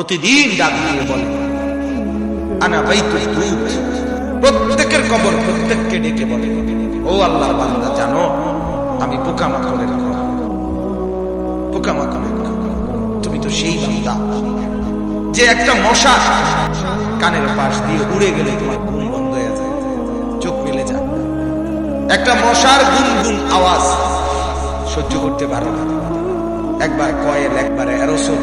প্রতিদিন ডাক দিয়ে বলে, আনা ভাই তুই তুই প্রত্যেকের কবর প্রত্যেককে ডেকে বলে, ও আল্লাহর বান্দা, জানো, আমি পোকামাকড়ের ঘর পোকামাকড়ের তুমি তো সেই বান্দা যে একটা মশা কানের পাশ দিয়ে উড়ে গেলে তোমার ঘুম বন্ধ হয়ে যায়, চোখ মেলে যায়। একটা মশার গুনগুন আওয়াজ সহ্য করতে পারো না। একবার কয়েল, একবার অ্যারোসোল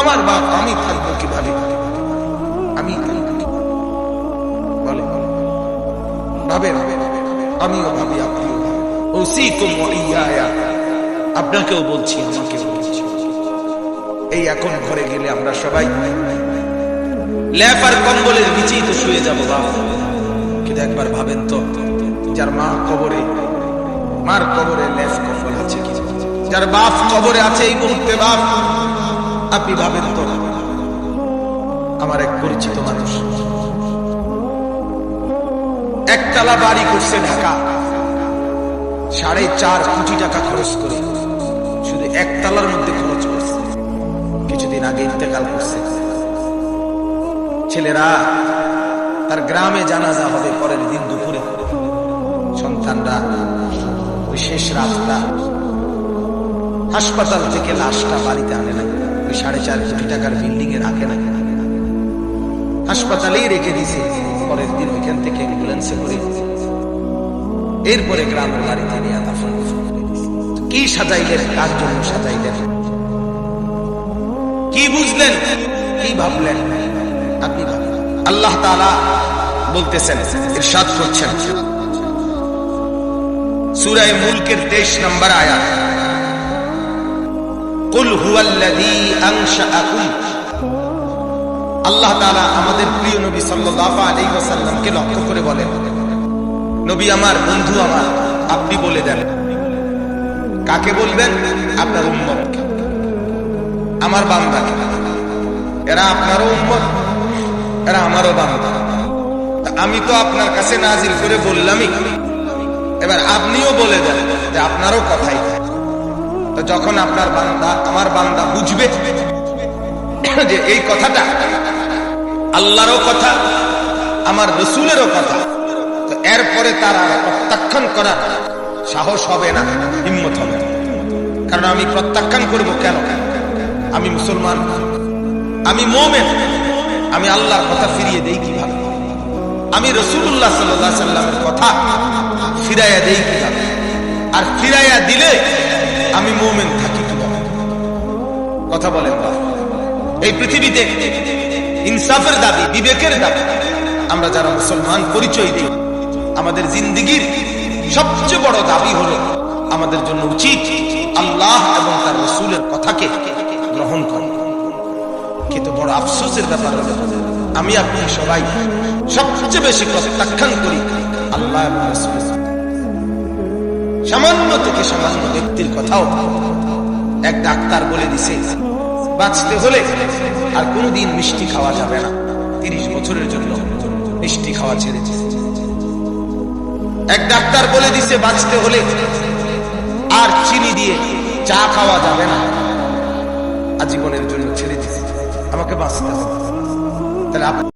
আমার বাপ, আমি থাকব কীভাবে? আমি ভাবে আমিও ভাবি ওয়া আপনাকেও বলছি, আমাকেও বলছি। এই এখন ঘরে গেলে আমরা সবাই ল্যাপ কম্বলের নিচেই তো শুয়ে যাব বাবা কিন্তু একবার ভাবেন তো, যার মা কবরে, মার কবরে ল্যাপ কম্বল আছে কি? যার বাপ কবরে আছে এই মুহূর্তে, বাপ। আপনি ভাবেন তো? আমার এক পরিচিত মানুষ। একতলা বাড়ি করছে ঢাকা। সাড়ে চার কোটি টাকা খরচ করে। শুধু একতলার মধ্যে খরচ করছে। কিছুদিন আগে ইন্তেকাল করছে। ছেলেরা, তার গ্রামে জানাজা হবে পরের দিন দুপুরে। সন্তানরা ওই শেষ রাতটা হাসপাতাল থেকে লাশটা বাড়িতে আনে না ওই সাড়ে চার কোটি টাকার বিল্ডিং এ রাখে না। হাসপাতালেই রেখে দিছে পরের দিন ওইখান থেকে অ্যাম্বুলেন্সে করে। এরপরে গ্রামের বাড়িতে নিয়ে দাফন। কি সাজাইলেন? কার জন্য সাজাইলেন? কি বুঝলেন? কি ভাবলেন? আপনি আল্লাহ তাআলা বলতেছেন, ইরশাদ করছেন। সূরা মুলকের 23 নম্বর আয়াত। কুল হুয়াল্লাযী আনশাআকুম। আল্লাহ তাআলা আমাদের প্রিয় নবী সাল্লাল্লাহু আলাইহি ওয়াসাল্লামকে লক্ষ্য করে বলেন, নবী আমার, বন্ধু আমার, আপনি বলে দেন। কাকে বলবেন? আপনার উম্মতকে। আমার বান্দাকে। এরা আপনারও উম্মত, এরা আমারও বান্দা। আমি তো আপনার কাছে নাজিল করে বললামই। এবার আপনিও বলে দেন যে আপনারও কথাই। তো যখন আপনার বান্দা, আমার বান্দা বুঝবে যে এই কথাটা আল্লাহরও কথা, আমার রসুলেরও কথা, তো এরপরে তার আর প্রত্যাখ্যান করার সাহস হবে না, হিম্মত হবে কারণ আমি প্রত্যাখ্যান করব কেন? আমি মুসলমান, আমি মোমেন, আমি আল্লাহর কথা ফিরিয়ে দেই কীভাবে? আমি রসুল্লাহ সাল্লাহ সাল্লামের কথা ফিরাইয়া দেই কীভাবে? আর ফিরাইয়া দিলে আমি মোমেন থাকি কথা বলেন এই পৃথিবীতে ইনসাফের দাবি, বিবেকের দাবি, আমরা যারা মুসলমান পরিচয় দিই, আমাদের জিন্দিগির সবচেয়ে বড় দাবি হলো আমাদের জন্য উচিত আল্লাহ এবং তার রসুলের কথাকে গ্রহণ করা। কিন্তু বড় আফসোসের ব্যাপার আমি আপনি সবাই সবচেয়ে বেশি প্রত্যাখ্যান করি, আল্লাহ এবং রসুলের। সামান্য থেকে সামান্য ব্যক্তির কথাও এক ডাক্তার বলে দিছে, বাঁচতে হলে আর কোনোদিন মিষ্টি খাওয়া যাবে না। তিরিশ বছরের জন্য মিষ্টি খাওয়া ছেড়ে দিয়েছে। এক ডাক্তার বলে দিছে, বাঁচতে হলে আর চিনি দিয়ে চা খাওয়া যাবে না। আজীবনের জন্য ছেড়ে দিছে। আমাকে বাঁচতে হবে। তাহলে